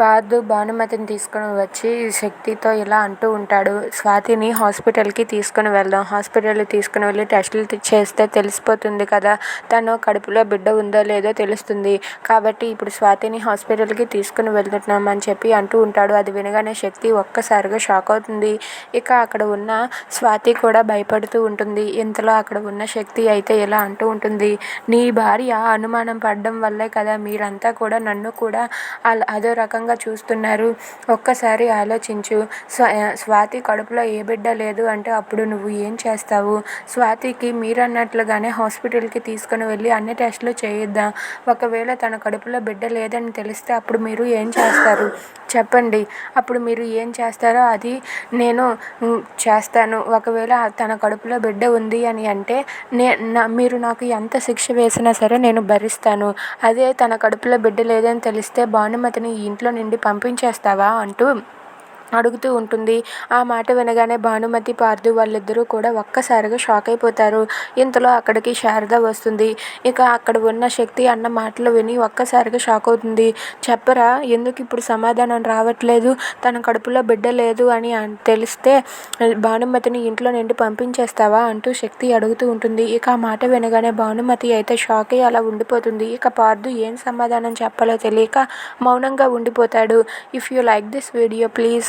పార్థు భానుమతిని తీసుకుని వచ్చి శక్తితో ఇలా అంటూ ఉంటాడు. స్వాతిని హాస్పిటల్కి తీసుకుని వెళ్దాం. హాస్పిటల్కి తీసుకుని వెళ్ళి టెస్టులు చేస్తే తెలిసిపోతుంది కదా. తను కడుపులో బిడ్డ ఉందో లేదో తెలుస్తుంది. కాబట్టి ఇప్పుడు స్వాతిని హాస్పిటల్కి తీసుకుని వెళ్తున్నాం అని చెప్పి అంటూ ఉంటాడు. అది వినగానే శక్తి ఒక్కసారిగా షాక్ అవుతుంది. ఇక అక్కడ ఉన్న స్వాతి కూడా భయపడుతూ ఉంటుంది. ఇంతలో అక్కడ ఉన్న శక్తి అయితే ఇలా అంటూ ఉంటుంది. నీ భార్య అనుమానం పడడం వల్లే కదా మీరంతా కూడా నన్ను కూడా అదో రకంగా చూస్తున్నారు. ఒక్కసారి ఆలోచించు. స్వా స్వాతి కడుపులో ఏ బిడ్డ లేదు అంటే అప్పుడు నువ్వు ఏం చేస్తావు? స్వాతికి మీరన్నట్లుగానే హాస్పిటల్కి తీసుకుని వెళ్ళి అన్ని టెస్టులు చేయిద్దాం. ఒకవేళ తన కడుపులో బిడ్డ లేదని తెలిస్తే అప్పుడు మీరు ఏం చేస్తారు? చెప్పండి. అప్పుడు మీరు ఏం చేస్తారో అది నేను చేస్తాను. ఒకవేళ తన కడుపులో బిడ్డ ఉంది అని అంటే నే నా మీరు నాకు ఎంత శిక్ష వేసినా సరే నేను భరిస్తాను. అదే తన కడుపులో బిడ్డ లేదని తెలిస్తే భానుమతిని ఈ ఇంట్లో నుండి పంపించేస్తావా? అంటూ అడుగుతూ ఉంటుంది. ఆ మాట వినగానే భానుమతి పార్థు వాళ్ళిద్దరూ కూడా ఒక్కసారిగా షాక్ అయిపోతారు. ఇంతలో అక్కడికి శారద వస్తుంది. ఇక అక్కడ ఉన్న శక్తి అన్న మాటలు విని ఒక్కసారిగా షాక్ అవుతుంది. చెప్పరా ఎందుకు ఇప్పుడు సమాధానం రావట్లేదు? తన కడుపులో బిడ్డ లేదు అని తెలిస్తే భానుమతిని ఇంట్లో నుండి పంపించేస్తావా అంటూ శక్తి అడుగుతూ ఉంటుంది. ఇక ఆ మాట వినగానే భానుమతి అయితే షాక్ అయ్యి అలా ఉండిపోతుంది. ఇక పార్థు ఏం సమాధానం చెప్పాలో తెలియక మౌనంగా ఉండిపోతాడు. If you like this video please